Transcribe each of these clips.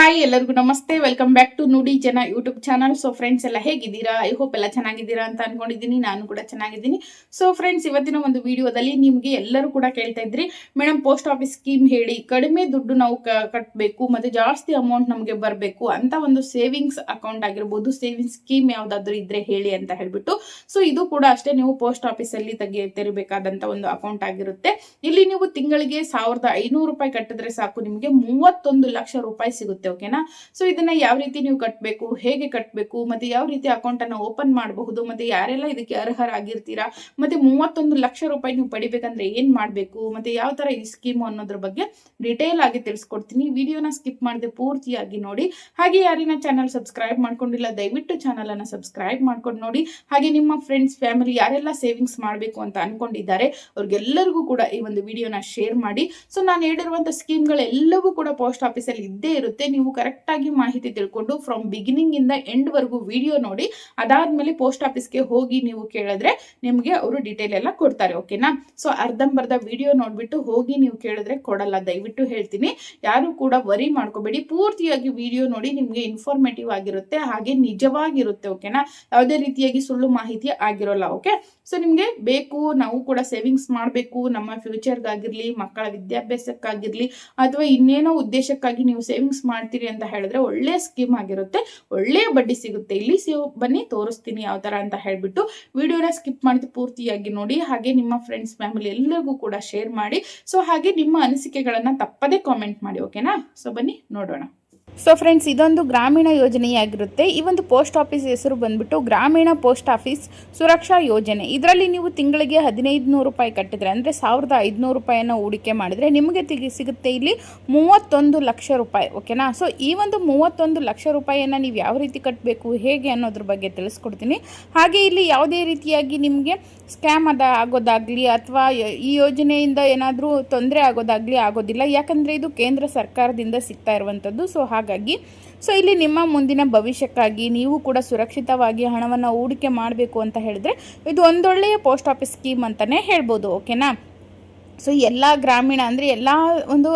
Hi ಎಲ್ಲರಿಗೂ ನಮಸ್ತೆ. Welcome back to ನುಡಿ ಜನ ಯೂಟ್ಯೂಬ್ ಚಾನಲ್ ಸೊ ಫ್ರೆಂಡ್ಸ್ ಎಲ್ಲ ಹೇಗಿದ್ದೀರಾ? ಐ ಹೋಪ್ ಎಲ್ಲ ಚೆನ್ನಾಗಿದ್ದೀರಾ ಅಂತ ಅನ್ಕೊಂಡಿದ್ದೀನಿ. ನಾನು ಕೂಡ ಚೆನ್ನಾಗಿದ್ದೀನಿ. ಸೊ ಫ್ರೆಂಡ್ಸ್ ಇವತ್ತಿನ ಒಂದು ವಿಡಿಯೋದಲ್ಲಿ ನಿಮಗೆ ಎಲ್ಲರೂ ಕೂಡ ಕೇಳ್ತಾ ಇದ್ರಿ ಮೇಡಮ್ ಪೋಸ್ಟ್ ಆಫೀಸ್ ಸ್ಕೀಮ್ ಹೇಳಿ ಕಡಿಮೆ ದುಡ್ಡು ನಾವು ಕಟ್ಟಬೇಕು ಮತ್ತೆ ಜಾಸ್ತಿ ಅಮೌಂಟ್ ನಮಗೆ ಬರಬೇಕು ಅಂತ ಒಂದು ಸೇವಿಂಗ್ಸ್ ಅಕೌಂಟ್ ಆಗಿರ್ಬೋದು ಸೇವಿಂಗ್ಸ್ ಸ್ಕೀಮ್ ಯಾವ್ದಾದ್ರು ಇದ್ರೆ ಹೇಳಿ ಅಂತ ಹೇಳ್ಬಿಟ್ಟು ಸೊ ಇದು ಕೂಡ ಅಷ್ಟೇ ನೀವು ಪೋಸ್ಟ್ ಆಫೀಸಲ್ಲಿ ತೆಗಿ ತೆರಿಬೇಕಾದಂತ ಒಂದು ಅಕೌಂಟ್ ಆಗಿರುತ್ತೆ. ಇಲ್ಲಿ ನೀವು ತಿಂಗಳಿಗೆ ಸಾವಿರದ ಐನೂರು ರೂಪಾಯಿ ಕಟ್ಟಿದ್ರೆ ಸಾಕು, ನಿಮಗೆ ಮೂವತ್ತೊಂದು ಲಕ್ಷ ರೂಪಾಯಿ ಸಿಗುತ್ತೆ. ಓಕೆನಾ? ಸೊ ಇದನ್ನ ಯಾವ ರೀತಿ ನೀವು ಕಟ್ಟಬೇಕು ಹೇಗೆ ಕಟ್ಟಬೇಕು ಮತ್ತೆ ಯಾವ ರೀತಿ ಅಕೌಂಟ್ ಅನ್ನ ಓಪನ್ ಮಾಡಬಹುದು, ಮತ್ತೆ ಯಾರೆಲ್ಲ ಇದಕ್ಕೆ ಅರ್ಹರಾಗಿರ್ತೀರಾ ಮತ್ತೆ ಮೂವತ್ತೊಂದು ಲಕ್ಷ ರೂಪಾಯಿ ನೀವು ಪಡಿಬೇಕಂದ್ರೆ ಏನ್ ಮಾಡಬೇಕು, ಮತ್ತೆ ಯಾವ ತರ ಈ ಸ್ಕೀಮ್ ಅನ್ನೋದ್ರ ಬಗ್ಗೆ ಡಿಟೇಲ್ ಆಗಿ ತಿಳಿಸ್ಕೊಡ್ತೀನಿ. ವಿಡಿಯೋನ ಸ್ಕಿಪ್ ಮಾಡದೆ ಪೂರ್ತಿಯಾಗಿ ನೋಡಿ. ಹಾಗೆ ಯಾರಿನ ಚಾನಲ್ ಸಬ್ಸ್ಕ್ರೈಬ್ ಮಾಡ್ಕೊಂಡಿಲ್ಲ, ದಯವಿಟ್ಟು ಚಾನಲ್ ಅನ್ನ ಸಬ್ಸ್ಕ್ರೈಬ್ ಮಾಡ್ಕೊಂಡು ನೋಡಿ. ಹಾಗೆ ನಿಮ್ಮ ಫ್ರೆಂಡ್ಸ್ ಫ್ಯಾಮಿಲಿ ಯಾರೆಲ್ಲ ಸೇವಿಂಗ್ಸ್ ಮಾಡಬೇಕು ಅಂತ ಅನ್ಕೊಂಡಿದ್ದಾರೆ, ಅವ್ರಿಗೆಲ್ಲರಿಗೂ ಕೂಡ ಈ ಒಂದು ವಿಡಿಯೋನ ಶೇರ್ ಮಾಡಿ. ಸೊ ನಾನು ಹೇಳಿರುವಂತ ಸ್ಕೀಮ್ಗಳೆಲ್ಲವೂ ಕೂಡ ಪೋಸ್ಟ್ ಆಫೀಸಲ್ಲಿ ಇದ್ದೇ ಇರುತ್ತೆ. ನೀವು ಕರೆಕ್ಟ್ ಆಗಿ ಮಾಹಿತಿ ತಿಳ್ಕೊಂಡು ಫ್ರಮ್ ಬಿಗಿನಿಂಗ್ ಇಂದ ಎಂಡ್ ವರೆಗೂ ವಿಡಿಯೋ ನೋಡಿ, ಅದಾದ್ಮೇಲೆ ಪೋಸ್ಟ್ ಆಫೀಸ್ಗೆ ಹೋಗಿ ನೀವು ಕೇಳಿದ್ರೆ ನಿಮಗೆ ಅವರು ಡೀಟೇಲ್ ಎಲ್ಲ ಕೊಡ್ತಾರೆ ಓಕೆನಾ ಸೊ ಅರ್ಧಂಬರ್ಧ ವಿಡಿಯೋ ನೋಡ್ಬಿಟ್ಟು ಹೋಗಿ ನೀವು ಕೇಳಿದ್ರೆ ಕೊಡಲ್ಲ, ದಯವಿಟ್ಟು ಹೇಳ್ತೀನಿ. ಯಾರು ಕೂಡ ವರಿ ಮಾಡ್ಕೋಬೇಡಿ. ಪೂರ್ತಿಯಾಗಿ ವಿಡಿಯೋ ನೋಡಿ ನಿಮಗೆ ಇನ್ಫಾರ್ಮೇಟಿವ್ ಆಗಿರುತ್ತೆ, ಹಾಗೆ ನಿಜವಾಗಿರುತ್ತೆ ಓಕೆನಾ ಯಾವುದೇ ರೀತಿಯಾಗಿ ಸುಳ್ಳು ಮಾಹಿತಿ ಆಗಿರೋಲ್ಲ ಓಕೆ ಸೊ ನಿಮಗೆ ಬೇಕು, ನಾವು ಕೂಡ ಸೇವಿಂಗ್ಸ್ ಮಾಡಬೇಕು, ನಮ್ಮ ಫ್ಯೂಚರ್ಗಾಗಿರ್ಲಿ ಮಕ್ಕಳ ವಿದ್ಯಾಭ್ಯಾಸಕ್ಕಾಗಿರ್ಲಿ, ಅಥವಾ ಇನ್ನೇನೋ ಉದ್ದೇಶಕ್ಕಾಗಿ ನೀವು ಸೇವಿಂಗ್ಸ್ ಮಾಡ್ತೀರಿ ಅಂತ ಹೇಳಿದ್ರೆ ಒಳ್ಳೆ ಸ್ಕೀಮ್ ಆಗಿರುತ್ತೆ. ಒಳ್ಳೆ ಬಡ್ಡಿ ಸಿಗುತ್ತೆ. ಇಲ್ಲಿ ಸೇವ್ ಬನ್ನಿ, ತೋರಿಸ್ತೀನಿ ಯಾವ ತರ ಅಂತ ಹೇಳಿಬಿಟ್ಟು ವಿಡಿಯೋನ ಸ್ಕಿಪ್ ಮಾಡಿದ ಪೂರ್ತಿಯಾಗಿ ನೋಡಿ. ಹಾಗೆ ನಿಮ್ಮ ಫ್ರೆಂಡ್ಸ್ ಫ್ಯಾಮಿಲಿ ಎಲ್ಲರಿಗೂ ಕೂಡ ಶೇರ್ ಮಾಡಿ. ಸೊ ಹಾಗೆ ನಿಮ್ಮ ಅನಿಸಿಕೆಗಳನ್ನು ತಪ್ಪದೇ ಕಾಮೆಂಟ್ ಮಾಡಿ ಓಕೆನಾ ಸೊ ಬನ್ನಿ, ನೋಡೋಣ. ಸೊ ಫ್ರೆಂಡ್ಸ್ ಇದೊಂದು ಗ್ರಾಮೀಣ ಯೋಜನೆಯಾಗಿರುತ್ತೆ. ಈ ಒಂದು ಪೋಸ್ಟ್ ಆಫೀಸ್ ಹೆಸರು ಬಂದ್ಬಿಟ್ಟು ಗ್ರಾಮೀಣ ಪೋಸ್ಟ್ ಆಫೀಸ್ ಸುರಕ್ಷಾ ಯೋಜನೆ. ಇದರಲ್ಲಿ ನೀವು ತಿಂಗಳಿಗೆ ಹದಿನೈದು ನೂರು ರೂಪಾಯಿ ಕಟ್ಟಿದ್ರೆ, ಅಂದರೆ ಸಾವಿರದ ಐದುನೂರು ರೂಪಾಯಿಯನ್ನು ಹೂಡಿಕೆ ಮಾಡಿದರೆ ನಿಮಗೆ ತಿಗಿ, ಸಿಗುತ್ತೆ ಇಲ್ಲಿ ಮೂವತ್ತೊಂದು ಲಕ್ಷ ರೂಪಾಯಿ ಓಕೆನಾ ಸೊ ಈ ಒಂದು ಮೂವತ್ತೊಂದು ಲಕ್ಷ ರೂಪಾಯಿಯನ್ನು ನೀವು ಯಾವ ರೀತಿ ಕಟ್ಟಬೇಕು ಹೇಗೆ ಅನ್ನೋದ್ರ ಬಗ್ಗೆ ತಿಳಿಸ್ಕೊಡ್ತೀನಿ. ಹಾಗೆ ಇಲ್ಲಿ ಯಾವುದೇ ರೀತಿಯಾಗಿ ನಿಮಗೆ ಸ್ಕ್ಯಾಮ್ ಅದ, ಆಗೋದಾಗಲಿ ಅಥವಾ ಈ ಯೋಜನೆಯಿಂದ ಏನಾದರೂ ತೊಂದರೆ ಆಗೋದಾಗಲಿ ಆಗೋದಿಲ್ಲ. ಯಾಕಂದರೆ ಇದು ಕೇಂದ್ರ ಸರ್ಕಾರದಿಂದ ಸಿಗ್ತಾ ಇರುವಂಥದ್ದು. ಸೊ ಹಾಗಾಗಿ ಸೊ ಇಲ್ಲಿ ನಿಮ್ಮ ಮುಂದಿನ ಭವಿಷ್ಯಕ್ಕಾಗಿ ನೀವು ಕೂಡ ಸುರಕ್ಷಿತವಾಗಿ ಹಣವನ್ನು ಹೂಡಿಕೆ ಮಾಡಬೇಕು ಅಂತ ಹೇಳಿದ್ರೆ ಇದು ಒಂದೊಳ್ಳೆಯ ಪೋಸ್ಟ್ ಆಫೀಸ್ ಸ್ಕೀಮ್ ಅಂತಲೇ ಹೇಳ್ಬೋದು, ಓಕೆನಾ? ಸೊ ಎಲ್ಲ ಗ್ರಾಮೀಣ ಅಂದರೆ ಎಲ್ಲ ಒಂದು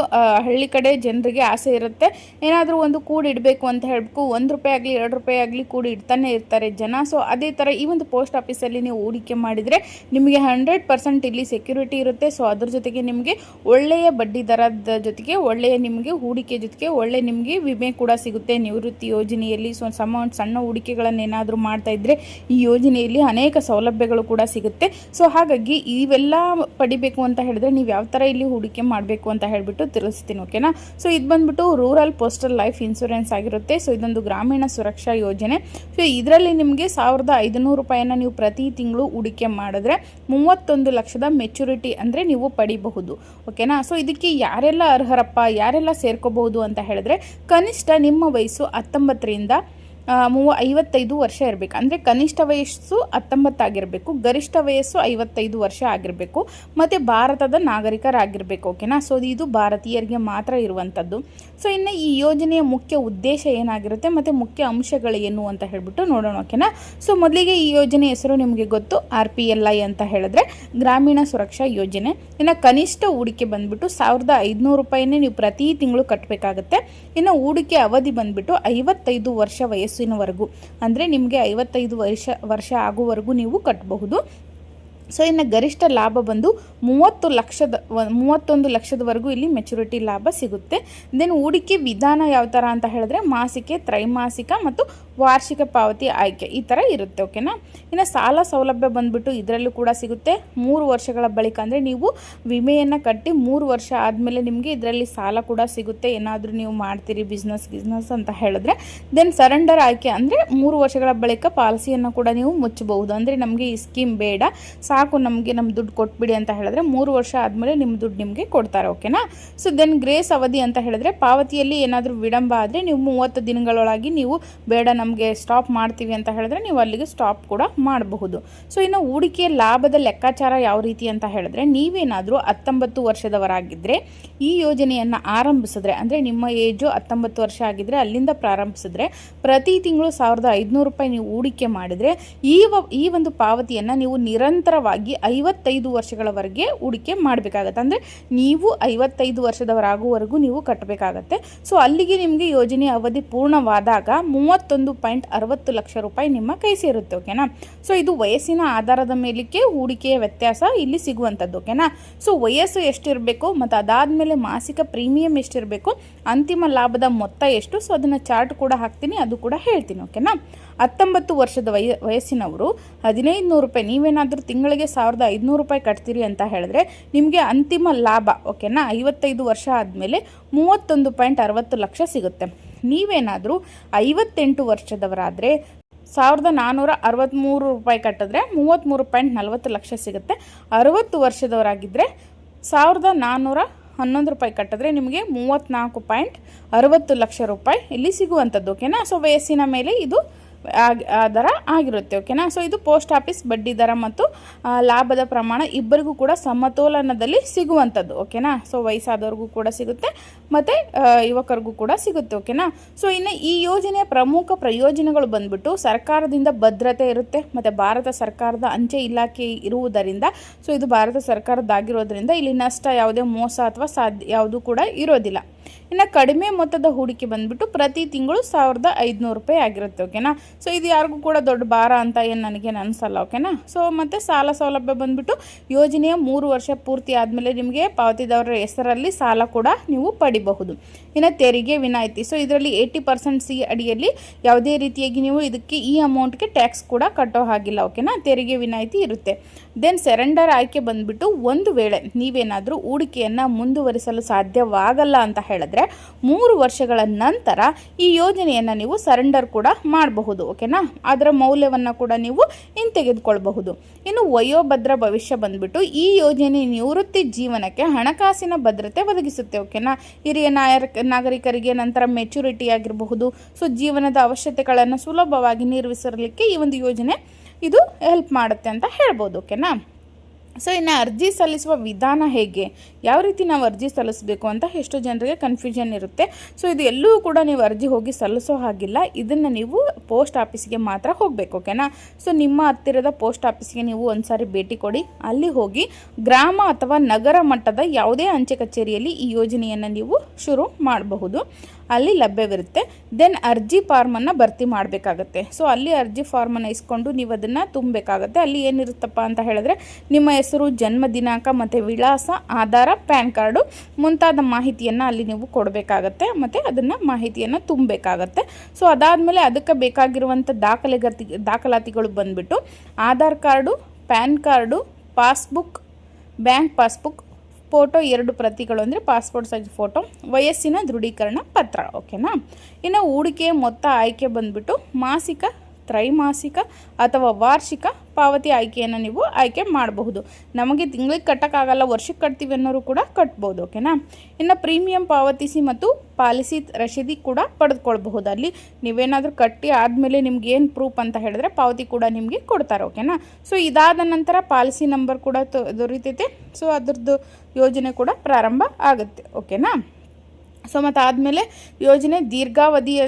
ಹಳ್ಳಿ ಕಡೆ ಜನರಿಗೆ ಆಸೆ ಇರುತ್ತೆ. ಏನಾದರೂ ಒಂದು ಕೂಡಿಡಬೇಕು ಅಂತ ಹೇಳಬೇಕು ಒಂದು ರೂಪಾಯಿ ಆಗಲಿ, ಎರಡು ರೂಪಾಯಿ ಆಗಲಿ ಕೂಡಿ ಇಡ್ತಾನೆ ಇರ್ತಾರೆ ಜನ. ಸೊ ಅದೇ ಥರ ಈ ಒಂದು ಪೋಸ್ಟ್ ಆಫೀಸಲ್ಲಿ ನೀವು ಹೂಡಿಕೆ ಮಾಡಿದರೆ ನಿಮಗೆ ಹಂಡ್ರೆಡ್ ಪರ್ಸೆಂಟ್ ಇಲ್ಲಿ ಸೆಕ್ಯೂರಿಟಿ ಇರುತ್ತೆ. ಸೊ ಅದ್ರ ಜೊತೆಗೆ ನಿಮಗೆ ಒಳ್ಳೆಯ ಬಡ್ಡಿ ದರದ ಜೊತೆಗೆ ಒಳ್ಳೆಯ ನಿಮಗೆ ಹೂಡಿಕೆ ಜೊತೆಗೆ ಒಳ್ಳೆಯ ನಿಮಗೆ ವಿಮೆ ಕೂಡ ಸಿಗುತ್ತೆ. ನಿವೃತ್ತಿ ಯೋಜನೆಯಲ್ಲಿ ಸೊ, ಸಮ, ಸಣ್ಣ ಹೂಡಿಕೆಗಳನ್ನು ಏನಾದರೂ ಮಾಡ್ತಾ ಇದ್ದರೆ ಈ ಯೋಜನೆಯಲ್ಲಿ ಅನೇಕ ಸೌಲಭ್ಯಗಳು ಕೂಡ ಸಿಗುತ್ತೆ. ಸೊ ಹಾಗಾಗಿ ಇವೆಲ್ಲ ಪಡಿಬೇಕು ಅಂತ ಹೇಳಿದ್ರೆ ನೀವು ಯಾವ ಥರ ಇಲ್ಲಿ ಹೂಡಿಕೆ ಮಾಡಬೇಕು ಅಂತ ಹೇಳಿಬಿಟ್ಟು ತಿಳಿಸ್ತೀನಿ, ಓಕೆನಾ? ಸೊ ಇದು ಬಂದುಬಿಟ್ಟು ರೂರಲ್ ಪೋಸ್ಟಲ್ ಲೈಫ್ ಇನ್ಶೂರೆನ್ಸ್ ಆಗಿರುತ್ತೆ. ಸೊ ಇದೊಂದು ಗ್ರಾಮೀಣ ಸುರಕ್ಷಾ ಯೋಜನೆ. ಸೊ ಇದರಲ್ಲಿ ನಿಮಗೆ ಸಾವಿರದ ಐದುನೂರು ರೂಪಾಯಿನ ನೀವು ಪ್ರತಿ ತಿಂಗಳು ಹೂಡಿಕೆ ಮಾಡಿದ್ರೆ ಮೂವತ್ತೊಂದು ಲಕ್ಷದ ಮೆಚುರಿಟಿ ಅಂದರೆ ನೀವು ಪಡಿಬಹುದು, ಓಕೆನಾ? ಸೊ ಇದಕ್ಕೆ ಯಾರೆಲ್ಲ ಅರ್ಹರಪ್ಪ, ಯಾರೆಲ್ಲ ಸೇರ್ಕೋಬಹುದು ಅಂತ ಹೇಳಿದ್ರೆ ಕನಿಷ್ಠ ನಿಮ್ಮ ವಯಸ್ಸು ಹತ್ತೊಂಬತ್ತರಿಂದ ಮೂವ ಐವತ್ತೈದು ವರ್ಷ ಇರಬೇಕು. ಅಂದರೆ ಕನಿಷ್ಠ ವಯಸ್ಸು ಹತ್ತೊಂಬತ್ತಾಗಿರಬೇಕು. ಗರಿಷ್ಠ ವಯಸ್ಸು ಐವತ್ತೈದು ವರ್ಷ ಆಗಿರಬೇಕು. ಮತ್ತು ಭಾರತದ ನಾಗರಿಕರಾಗಿರಬೇಕು ಓಕೆನಾ ಸೊ ಇದು ಭಾರತೀಯರಿಗೆ ಮಾತ್ರ ಇರುವಂಥದ್ದು ಸೊ ಇನ್ನು ಈ ಯೋಜನೆಯ ಮುಖ್ಯ ಉದ್ದೇಶ ಏನಾಗಿರುತ್ತೆ, ಮತ್ತು ಮುಖ್ಯ ಅಂಶಗಳು ಏನು ಅಂತ ಹೇಳಿಬಿಟ್ಟು ನೋಡೋಣ ಓಕೆನಾ ಸೊ ಮೊದಲಿಗೆ ಈ ಯೋಜನೆ ಹೆಸರು ನಿಮಗೆ ಗೊತ್ತು, ಆರ್ ಪಿ ಎಲ್ ಐ ಅಂತ ಹೇಳಿದ್ರೆ ಗ್ರಾಮೀಣ ಸುರಕ್ಷಾ ಯೋಜನೆ. ಇನ್ನು ಕನಿಷ್ಠ ಹೂಡಿಕೆ ಬಂದ್ಬಿಟ್ಟು ಸಾವಿರದ ಐದುನೂರು ರೂಪಾಯಿನೇ ನೀವು ಪ್ರತಿ ತಿಂಗಳು ಕಟ್ಟಬೇಕಾಗುತ್ತೆ ಇನ್ನು ಹೂಡಿಕೆ ಅವಧಿ ಬಂದುಬಿಟ್ಟು ಐವತ್ತೈದು ವರ್ಷ ವಯಸ್ಸಿನವರೆಗೂ. ಅಂದರೆ ನಿಮಗೆ ಐವತ್ತೈದು ವರ್ಷ ವರ್ಷ ಆಗುವವರೆಗೂ ನೀವು ಕಟ್ಟಬಹುದು ಸೊ ಇನ್ನು ಗರಿಷ್ಠ ಲಾಭ ಬಂದು ಮೂವತ್ತು ಲಕ್ಷದ, ಮೂವತ್ತೊಂದು ಲಕ್ಷದವರೆಗೂ ಇಲ್ಲಿ ಮೆಚುರಿಟಿ ಲಾಭ ಸಿಗುತ್ತೆ. ದೆನ್ ಹೂಡಿಕೆ ವಿಧಾನ ಯಾವ ಥರ ಅಂತ ಹೇಳಿದ್ರೆ ಮಾಸಿಕೆ, ತ್ರೈಮಾಸಿಕ ಮತ್ತು ವಾರ್ಷಿಕ ಪಾವತಿ ಆಯ್ಕೆ ಈ ಥರ ಇರುತ್ತೆ ಓಕೆನಾ ಇನ್ನು ಸಾಲ ಸೌಲಭ್ಯ ಬಂದ್ಬಿಟ್ಟು ಇದರಲ್ಲೂ ಕೂಡ ಸಿಗುತ್ತೆ. ಮೂರು ವರ್ಷಗಳ ಬಳಿಕ ಅಂದರೆ ನೀವು ವಿಮೆಯನ್ನು ಕಟ್ಟಿ ಮೂರು ವರ್ಷ ಆದಮೇಲೆ ನಿಮಗೆ ಇದರಲ್ಲಿ ಸಾಲ ಕೂಡ ಸಿಗುತ್ತೆ. ಏನಾದರೂ ನೀವು ಮಾಡ್ತೀರಿ ಬಿಸ್ನೆಸ್ ಬಿಸ್ನೆಸ್ ಅಂತ ಹೇಳಿದ್ರೆ. ದೆನ್ ಸರೆಂಡರ್ ಆಯ್ಕೆ ಅಂದರೆ ಮೂರು ವರ್ಷಗಳ ಬಳಿಕ ಪಾಲಿಸಿಯನ್ನು ಕೂಡ ನೀವು ಮುಚ್ಚಬಹುದು. ಅಂದರೆ ನಮಗೆ ಈ ಸ್ಕೀಮ್ ಬೇಡ. ಸಾಕು, ನಮಗೆ ನಮ್ಮ ದುಡ್ಡು ಕೊಟ್ಬಿಡಿ ಅಂತ ಹೇಳಿದ್ರೆ ಮೂರು ವರ್ಷ ಆದಮೇಲೆ ನಿಮ್ಮ ದುಡ್ಡು ನಿಮಗೆ ಕೊಡ್ತಾರೆ, ಓಕೆನಾ? ಸೊ ದೆನ್ ಗ್ರೇಸ್ ಅವಧಿ ಅಂತ ಹೇಳಿದ್ರೆ ಪಾವತಿಯಲ್ಲಿ ಏನಾದರೂ ವಿಳಂಬ ಆದರೆ ನೀವು ಮೂವತ್ತು ದಿನಗಳೊಳಗೆ ನೀವು ಬೇಡ ನಮಗೆ ಸ್ಟಾಪ್ ಮಾಡ್ತೀವಿ ಅಂತ ಹೇಳಿದ್ರೆ ನೀವು ಅಲ್ಲಿಗೆ ಸ್ಟಾಪ್ ಕೂಡ ಮಾಡಬಹುದು. ಸೊ ಇನ್ನು ಹೂಡಿಕೆಯ ಲಾಭದ ಲೆಕ್ಕಾಚಾರ ಯಾವ ರೀತಿ ಅಂತ ಹೇಳಿದ್ರೆ ನೀವೇನಾದರೂ ಹತ್ತೊಂಬತ್ತು ವರ್ಷದವರಾಗಿದ್ದರೆ ಈ ಯೋಜನೆಯನ್ನು ಆರಂಭಿಸಿದ್ರೆ, ಅಂದರೆ ನಿಮ್ಮ ಏಜು ಹತ್ತೊಂಬತ್ತು ವರ್ಷ ಆಗಿದ್ರೆ ಅಲ್ಲಿಂದ ಪ್ರಾರಂಭಿಸಿದ್ರೆ ಪ್ರತಿ ತಿಂಗಳು ಸಾವಿರದ ಐದುನೂರು ರೂಪಾಯಿ ನೀವು ಹೂಡಿಕೆ ಮಾಡಿದರೆ ಈ ಈ ಒಂದು ಪಾವತಿಯನ್ನು ನೀವು ನಿರಂತರ ಕನಿಷ್ಠವಾಗಿ ಐವತ್ತೈದು ವರ್ಷಗಳವರೆಗೆ ಹೂಡಿಕೆ ಮಾಡಬೇಕಾಗತ್ತೆ. ಅಂದರೆ ನೀವು ಐವತ್ತೈದು ವರ್ಷದವರಾಗುವವರೆಗೂ ನೀವು ಕಟ್ಟಬೇಕಾಗತ್ತೆ. ಸೊ ಅಲ್ಲಿಗೆ ನಿಮಗೆ ಯೋಜನೆ ಅವಧಿ ಪೂರ್ಣವಾದಾಗ ಮೂವತ್ತೊಂದು ಪಾಯಿಂಟ್ ಅರವತ್ತು ಲಕ್ಷ ರೂಪಾಯಿ ನಿಮ್ಮ ಕೈ ಸೇರುತ್ತೆ ಓಕೆನಾ ಸೊ ಇದು ವಯಸ್ಸಿನ ಆಧಾರದ ಮೇಲಕ್ಕೆ ಹೂಡಿಕೆಯ ವ್ಯತ್ಯಾಸ ಇಲ್ಲಿ ಸಿಗುವಂಥದ್ದು ಓಕೆನಾ ಸೊ ವಯಸ್ಸು ಎಷ್ಟಿರಬೇಕು ಮತ್ತು ಅದಾದಮೇಲೆ ಮಾಸಿಕ ಪ್ರೀಮಿಯಂ ಎಷ್ಟಿರಬೇಕು ಅಂತಿಮ ಲಾಭದ ಮೊತ್ತ ಎಷ್ಟು? ಸೊ ಅದನ್ನು ಚಾರ್ಟ್ ಕೂಡ ಹಾಕ್ತೀನಿ, ಅದು ಕೂಡ ಹೇಳ್ತೀನಿ ಓಕೆನಾ ಹತ್ತೊಂಬತ್ತು ವರ್ಷದ ವಯ, ವಯಸ್ಸಿನವರು ಹದಿನೈದು ನೂರು ರೂಪಾಯಿ, ನೀವೇನಾದರೂ ತಿಂಗಳಿಗೆ ಸಾವಿರದ ಐದುನೂರು ರೂಪಾಯಿ ಕಟ್ತೀರಿ ಅಂತ ಹೇಳಿದ್ರೆ ನಿಮಗೆ ಅಂತಿಮ ಲಾಭ ಓಕೆನಾ ಐವತ್ತೈದು ವರ್ಷ ಆದಮೇಲೆ ಮೂವತ್ತೊಂದು ಪಾಯಿಂಟ್ ಅರವತ್ತು ಲಕ್ಷ ಸಿಗುತ್ತೆ. ನೀವೇನಾದರೂ ಐವತ್ತೆಂಟು ವರ್ಷದವರಾದರೆ ಸಾವಿರದ ನಾನ್ನೂರ ಅರವತ್ತ್ಮೂರು ರೂಪಾಯಿ ಕಟ್ಟಿದ್ರೆ ಮೂವತ್ತ್ಮೂರು ಪಾಯಿಂಟ್ ನಲ್ವತ್ತು ಲಕ್ಷ ಸಿಗುತ್ತೆ. ಅರವತ್ತು ವರ್ಷದವರಾಗಿದ್ದರೆ ಸಾವಿರದ ನಾನ್ನೂರ ಹನ್ನೊಂದು ರೂಪಾಯಿ ಕಟ್ಟಿದ್ರೆ ನಿಮಗೆ ಮೂವತ್ತ್ನಾಲ್ಕು ಪಾಯಿಂಟ್ ಅರವತ್ತು ಲಕ್ಷ ರೂಪಾಯಿ ಇಲ್ಲಿ ಸಿಗುವಂಥದ್ದು ಓಕೆನಾ ಸೊ ವಯಸ್ಸಿನ ಮೇಲೆ ಇದು ದರ ಆಗಿರುತ್ತೆ ಓಕೆನಾ ಸೊ ಇದು ಪೋಸ್ಟ್ ಆಫೀಸ್ ಬಡ್ಡಿ ದರ ಮತ್ತು ಲಾಭದ ಪ್ರಮಾಣ ಇಬ್ಬರಿಗೂ ಕೂಡ ಸಮತೋಲನದಲ್ಲಿ ಸಿಗುವಂಥದ್ದು ಓಕೆನಾ ಸೊ ವಯಸ್ಸಾದವ್ರಿಗೂ ಕೂಡ ಸಿಗುತ್ತೆ, ಮತ್ತು ಯುವಕರಿಗೂ ಕೂಡ ಸಿಗುತ್ತೆ ಓಕೆನಾ ಸೊ ಇನ್ನು ಈ ಯೋಜನೆಯ ಪ್ರಮುಖ ಪ್ರಯೋಜನಗಳು ಬಂದ್ಬಿಟ್ಟು ಸರ್ಕಾರದಿಂದ ಭದ್ರತೆ ಇರುತ್ತೆ, ಮತ್ತು ಭಾರತ ಸರ್ಕಾರದ ಅಂಚೆ ಇಲಾಖೆ ಇರುವುದರಿಂದ ಸೊ ಇದು ಭಾರತ ಸರ್ಕಾರದ್ದಾಗಿರೋದ್ರಿಂದ ಇಲ್ಲಿ ನಷ್ಟ ಯಾವುದೇ ಮೋಸ ಅಥವಾ ಸಾಧ್ಯ, ಯಾವುದೂ ಕೂಡ ಇರೋದಿಲ್ಲ. ಇನ್ನು ಕಡಿಮೆ ಮೊತ್ತದ ಹೂಡಿಕೆ ಬಂದುಬಿಟ್ಟು ಪ್ರತಿ ತಿಂಗಳು ಸಾವಿರದ ಐದುನೂರು ರೂಪಾಯಿ ಆಗಿರುತ್ತೆ, ಓಕೆನಾ? ಸೊ ಇದು ಯಾರಿಗೂ ಕೂಡ ದೊಡ್ಡ ಭಾರ ಅಂತ ಏನು ನನಗೆ ಅನಿಸಲ್ಲ ಓಕೆನಾ? ಸೊ ಮತ್ತು ಸಾಲ ಸೌಲಭ್ಯ ಬಂದ್ಬಿಟ್ಟು ಯೋಜನೆಯ ಮೂರು ವರ್ಷ ಪೂರ್ತಿ ಆದಮೇಲೆ ನಿಮಗೆ ಪಾವತಿದಾರರ ಹೆಸರಲ್ಲಿ ಸಾಲ ಕೂಡ ನೀವು ಪಡಿಬಹುದು. ಇನ್ನು ತೆರಿಗೆ ವಿನಾಯಿತಿ. ಸೊ ಇದರಲ್ಲಿ ಏಯ್ಟಿ ಪರ್ಸೆಂಟ್ ಸಿ ಅಡಿಯಲ್ಲಿ ಯಾವುದೇ ರೀತಿಯಾಗಿ ನೀವು ಇದಕ್ಕೆ ಈ ಅಮೌಂಟ್ಗೆ ಟ್ಯಾಕ್ಸ್ ಕೂಡ ಕಟ್ಟೋ ಹಾಗಿಲ್ಲ, ಓಕೆನಾ? ತೆರಿಗೆ ವಿನಾಯಿತಿ ಇರುತ್ತೆ. ದೆನ್ ಸೆರೆಂಡರ್ ಆಯ್ಕೆ ಬಂದ್ಬಿಟ್ಟು ಒಂದು ವೇಳೆ ನೀವೇನಾದರೂ ಹೂಡಿಕೆಯನ್ನು ಮುಂದುವರಿಸಲು ಸಾಧ್ಯವಾಗಲ್ಲ ಅಂತ ಹೇಳಿದ್ರೆ ಮೂರು ವರ್ಷಗಳ ನಂತರ ಈ ಯೋಜನೆಯನ್ನು ನೀವು ಸರೆಂಡರ್ ಕೂಡ ಮಾಡಬಹುದು, ಓಕೆನಾ? ಅದರ ಮೌಲ್ಯವನ್ನು ಕೂಡ ನೀವು ಹಿಂತೆಗೆದುಕೊಳ್ಬಹುದು. ಇನ್ನು ವಯೋಭದ್ರ ಭವಿಷ್ಯ ಬಂದ್ಬಿಟ್ಟು ಈ ಯೋಜನೆ ನಿವೃತ್ತಿ ಜೀವನಕ್ಕೆ ಹಣಕಾಸಿನ ಭದ್ರತೆ ಒದಗಿಸುತ್ತೆ, ಓಕೆನಾ? ಹಿರಿಯ ನಾಗರಿಕರಿಗೆ ನಂತರ ಮೆಚುರಿಟಿ ಆಗಿರಬಹುದು, ಸೊ ಜೀವನದ ಅವಶ್ಯಕತೆಗಳನ್ನು ಸುಲಭವಾಗಿ ನಿರ್ವಹಿಸಲಿಕ್ಕೆ ಈ ಒಂದು ಯೋಜನೆ ಇದು ಹೆಲ್ಪ್ ಮಾಡುತ್ತೆ ಅಂತ ಹೇಳ್ಬೋದು, ಓಕೆನಾ? ಸೊ ಇನ್ನು ಅರ್ಜಿ ಸಲ್ಲಿಸುವ ವಿಧಾನ ಹೇಗೆ? ಯಾವ ರೀತಿ ನಾವು ಅರ್ಜಿ ಸಲ್ಲಿಸಬೇಕು ಅಂತ ಎಷ್ಟೋ ಜನರಿಗೆ ಕನ್ಫ್ಯೂಷನ್ ಇರುತ್ತೆ. ಸೊ ಇದು ಎಲ್ಲೂ ಕೂಡ ನೀವು ಅರ್ಜಿ ಹೋಗಿ ಸಲ್ಲಿಸೋ ಹಾಗಿಲ್ಲ. ಇದನ್ನು ನೀವು ಪೋಸ್ಟ್ ಆಫೀಸ್ಗೆ ಮಾತ್ರ ಹೋಗಬೇಕು ಓಕೆನಾ ಸೊ ನಿಮ್ಮ ಹತ್ತಿರದ ಪೋಸ್ಟ್ ಆಫೀಸ್ಗೆ ನೀವು ಒಂದ್ಸಾರಿ ಭೇಟಿ ಕೊಡಿ. ಅಲ್ಲಿ ಹೋಗಿ ಗ್ರಾಮ ಅಥವಾ ನಗರ ಮಟ್ಟದ ಯಾವುದೇ ಅಂಚೆ ಕಚೇರಿಯಲ್ಲಿ ಈ ಯೋಜನೆಯನ್ನು ನೀವು ಶುರು ಮಾಡಬಹುದು. ಅಲ್ಲಿ ಲಭ್ಯವಿರುತ್ತೆ. ದೆನ್ ಅರ್ಜಿ ಫಾರ್ಮನ್ನು ಭರ್ತಿ ಮಾಡಬೇಕಾಗತ್ತೆ. ಸೊ ಅಲ್ಲಿ ಅರ್ಜಿ ಫಾರ್ಮನ್ನು ಇಸ್ಕೊಂಡು ನೀವು ಅದನ್ನು ತುಂಬಬೇಕಾಗತ್ತೆ. ಅಲ್ಲಿ ಏನಿರುತ್ತಪ್ಪ ಅಂತ ಹೇಳಿದ್ರೆ, ನಿಮ್ಮ ಹೆಸರು, ಜನ್ಮ ದಿನಾಂಕ ಮತ್ತು ವಿಳಾಸ, ಆಧಾರ, ಪ್ಯಾನ್ ಕಾರ್ಡು ಮುಂತಾದ ಮಾಹಿತಿಯನ್ನು ಅಲ್ಲಿ ನೀವು ಕೊಡಬೇಕಾಗತ್ತೆ ಮತ್ತು ಅದನ್ನು ಮಾಹಿತಿಯನ್ನು ತುಂಬಬೇಕಾಗತ್ತೆ. ಸೊ ಅದಾದಮೇಲೆ ಅದಕ್ಕೆ ಬೇಕಾಗಿರುವಂಥ ದಾಖಲೆಗತಿ, ದಾಖಲಾತಿಗಳು ಬಂದುಬಿಟ್ಟು, Aadhaar card, PAN card, passbook, bank passbook photo ಎರಡು ಪ್ರತಿಗಳು ಅಂದರೆ ಪಾಸ್ಪೋರ್ಟ್ ಸೈಜ್ ಫೋಟೋ ವಯಸ್ಸಿನ ದೃಢೀಕರಣ ಪತ್ರ ಓಕೆನಾ ಇನ್ನು ಹೂಡಿಕೆ, ಮೊತ್ತ, ಆಯ್ಕೆ ಬಂದ್ಬಿಟ್ಟು ಮಾಸಿಕ, ತ್ರೈಮಾಸಿಕ ಅಥವಾ ವಾರ್ಷಿಕ ಪಾವತಿ ಆಯ್ಕೆಯನ್ನು ನೀವು ಆಯ್ಕೆ ಮಾಡಬಹುದು. ನಮಗೆ ತಿಂಗಳಿಗೆ ಕಟ್ಟೋಕ್ಕಾಗಲ್ಲ ವರ್ಷಕ್ಕೆ ಕಟ್ತೀವಿ ಅನ್ನೋರು ಕೂಡ ಕಟ್ಬೋದು ಓಕೆನಾ ಇನ್ನು ಪ್ರೀಮಿಯಂ ಪಾವತಿಸಿ ಮತ್ತು ಪಾಲಿಸಿ ರಸೀದಿ ಕೂಡ ಪಡೆದುಕೊಳ್ಬಹುದು. ಅಲ್ಲಿ ನೀವೇನಾದರೂ ಕಟ್ಟಿ ಆದಮೇಲೆ ನಿಮ್ಗೆ ಏನು ಪ್ರೂಫ್ ಅಂತ ಹೇಳಿದ್ರೆ ಪಾವತಿ ಕೂಡ ನಿಮಗೆ ಕೊಡ್ತಾರೆ ಓಕೆನಾ ಸೊ ಇದಾದ ನಂತರ ಪಾಲಿಸಿ ನಂಬರ್ ಕೂಡ ದೊರೀತೈತೆ. ಸೊ ಅದ್ರದ್ದು ಯೋಜನೆ ಕೂಡ ಪ್ರಾರಂಭ ಆಗುತ್ತೆ, ಓಕೆನಾ? ಸೊ ಮತ್ತು ಆದಮೇಲೆ ಯೋಜನೆ ದೀರ್ಘಾವಧಿಯ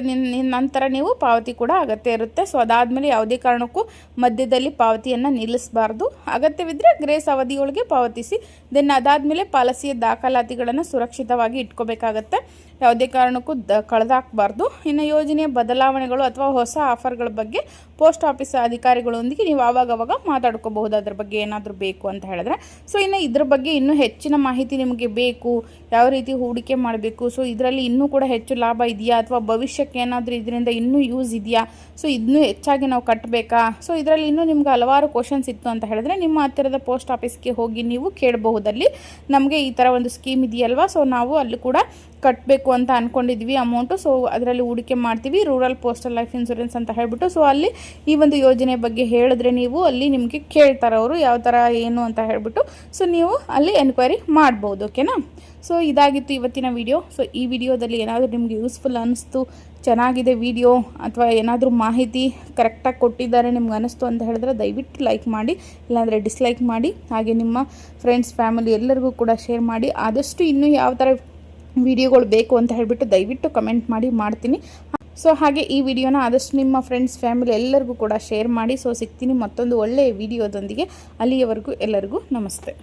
ನಂತರ ನೀವು ಪಾವತಿ ಕೂಡ ಅಗತ್ಯ ಇರುತ್ತೆ. ಸೊ ಅದಾದಮೇಲೆ ಯಾವುದೇ ಕಾರಣಕ್ಕೂ ಮಧ್ಯದಲ್ಲಿ ಪಾವತಿಯನ್ನು ನಿಲ್ಲಿಸಬಾರ್ದು. ಅಗತ್ಯವಿದ್ದರೆ ಗ್ರೇಸ್ ಅವಧಿಯೊಳಗೆ ಪಾವತಿಸಿ. ದೆನ್ ಅದಾದಮೇಲೆ ಪಾಲಿಸಿಯ ದಾಖಲಾತಿಗಳನ್ನು ಸುರಕ್ಷಿತವಾಗಿ ಇಟ್ಕೋಬೇಕಾಗತ್ತೆ. ಯಾವುದೇ ಕಾರಣಕ್ಕೂ ದ, ಕಳೆದಾಕಬಾರ್ದು. ಇನ್ನು ಯೋಜನೆಯ ಬದಲಾವಣೆಗಳು ಅಥವಾ ಹೊಸ ಆಫರ್ಗಳ ಬಗ್ಗೆ ಪೋಸ್ಟ್ ಆಫೀಸ್ ಅಧಿಕಾರಿಗಳೊಂದಿಗೆ ನೀವು ಆವಾಗವಾಗ ಮಾತಾಡ್ಕೋಬಹುದು ಅದ್ರ ಬಗ್ಗೆ ಏನಾದರೂ ಬೇಕು ಅಂತ ಹೇಳಿದ್ರೆ. ಸೊ ಇನ್ನು ಇದ್ರ ಬಗ್ಗೆ ಇನ್ನೂ ಹೆಚ್ಚಿನ ಮಾಹಿತಿ ನಿಮಗೆ ಬೇಕು, ಯಾವ ರೀತಿ ಹೂಡಿಕೆ ಮಾಡಬೇಕು ಸೊ ಇದರಲ್ಲಿ ಇನ್ನೂ ಕೂಡ ಹೆಚ್ಚು ಲಾಭ ಇದೆಯಾ, ಅಥವಾ ಭವಿಷ್ಯಕ್ಕೆ ಏನಾದರೂ ಇದರಿಂದ ಇನ್ನೂ ಯೂಸ್ ಇದೆಯಾ ಸೊ ಇನ್ನೂ ಹೆಚ್ಚಾಗಿ ನಾವು ಕಟ್ಟಬೇಕಾ ಸೊ ಇದರಲ್ಲಿ ಇನ್ನೂ ನಿಮ್ಗೆ ಹಲವಾರು ಕ್ವಶನ್ಸ್ ಇತ್ತು ಅಂತ ಹೇಳಿದ್ರೆ ನಿಮ್ಮ ಹತ್ತಿರದ ಪೋಸ್ಟ್ ಆಫೀಸ್ಗೆ ಹೋಗಿ ನೀವು ಕೇಳಬಹುದಲ್ಲಿ. ನಮಗೆ ಈ ಥರ ಒಂದು ಸ್ಕೀಮ್ ಇದೆಯಲ್ವಾ? ಸೊ ನಾವು ಅಲ್ಲಿ ಕೂಡ ಕಟ್ಟಬೇಕು ಅಂತ ಅಂದ್ಕೊಂಡಿದ್ವಿ ಅಮೌಂಟು ಸೊ ಅದರಲ್ಲಿ ಹೂಡಿಕೆ ಮಾಡ್ತೀವಿ. ರೂರಲ್ ಪೋಸ್ಟಲ್ ಲೈಫ್ ಇನ್ಶೂರೆನ್ಸ್ ಅಂತ ಹೇಳಿಬಿಟ್ಟು. ಸೊ ಅಲ್ಲಿ ಈ ಒಂದು ಯೋಜನೆ ಬಗ್ಗೆ ಹೇಳಿದ್ರೆ ನೀವು ಅಲ್ಲಿ ನಿಮಗೆ ಕೇಳ್ತಾರೆ ಅವರು ಯಾವ ಥರ, ಏನು ಅಂತ ಹೇಳಿಬಿಟ್ಟು. ಸೊ ನೀವು ಅಲ್ಲಿ ಎನ್ಕ್ವೈರಿ ಮಾಡ್ಬೋದು ಓಕೆನಾ ಸೊ ಇದಾಗಿತ್ತು ಇವತ್ತಿನ ವಿಡಿಯೋ ಸೊ ಈ ವಿಡಿಯೋದಲ್ಲಿ ಏನಾದರೂ ನಿಮಗೆ ಯೂಸ್ಫುಲ್ ಅನ್ನಿಸ್ತು ಚೆನ್ನಾಗಿದೆ ವಿಡಿಯೋ ಅಥವಾ ಏನಾದರೂ ಮಾಹಿತಿ ಕರೆಕ್ಟಾಗಿ ಕೊಟ್ಟಿದ್ದಾರೆ ನಿಮ್ಗೆ ಅನ್ನಿಸ್ತು ಅಂತ ಹೇಳಿದ್ರೆ ದಯವಿಟ್ಟು ಲೈಕ್ ಮಾಡಿ, ಇಲ್ಲಾಂದರೆ ಡಿಸ್ಲೈಕ್ ಮಾಡಿ. ಹಾಗೆ ನಿಮ್ಮ ಫ್ರೆಂಡ್ಸ್ ಫ್ಯಾಮಿಲಿ ಎಲ್ಲರಿಗೂ ಕೂಡ ಶೇರ್ ಮಾಡಿ. ಆದಷ್ಟು ಇನ್ನೂ ಯಾವ ಥರ ವಿಡಿಯೋಗಳು ಬೇಕು ಅಂತ ಹೇಳಿಬಿಟ್ಟು ದಯವಿಟ್ಟು ಕಮೆಂಟ್ ಮಾಡಿ, ಮಾಡ್ತೀನಿ. ಸೊ ಹಾಗೆ ಈ ವಿಡಿಯೋನ ಆದಷ್ಟು ನಿಮ್ಮ ಫ್ರೆಂಡ್ಸ್ ಫ್ಯಾಮಿಲಿ ಎಲ್ಲರಿಗೂ ಕೂಡ ಶೇರ್ ಮಾಡಿ. ಸೊ ಸಿಗ್ತೀನಿ ಮತ್ತೊಂದು ಒಳ್ಳೆಯ ವಿಡಿಯೋದೊಂದಿಗೆ. ಅಲ್ಲಿಯವರೆಗೂ ಎಲ್ಲರಿಗೂ ನಮಸ್ತೆ.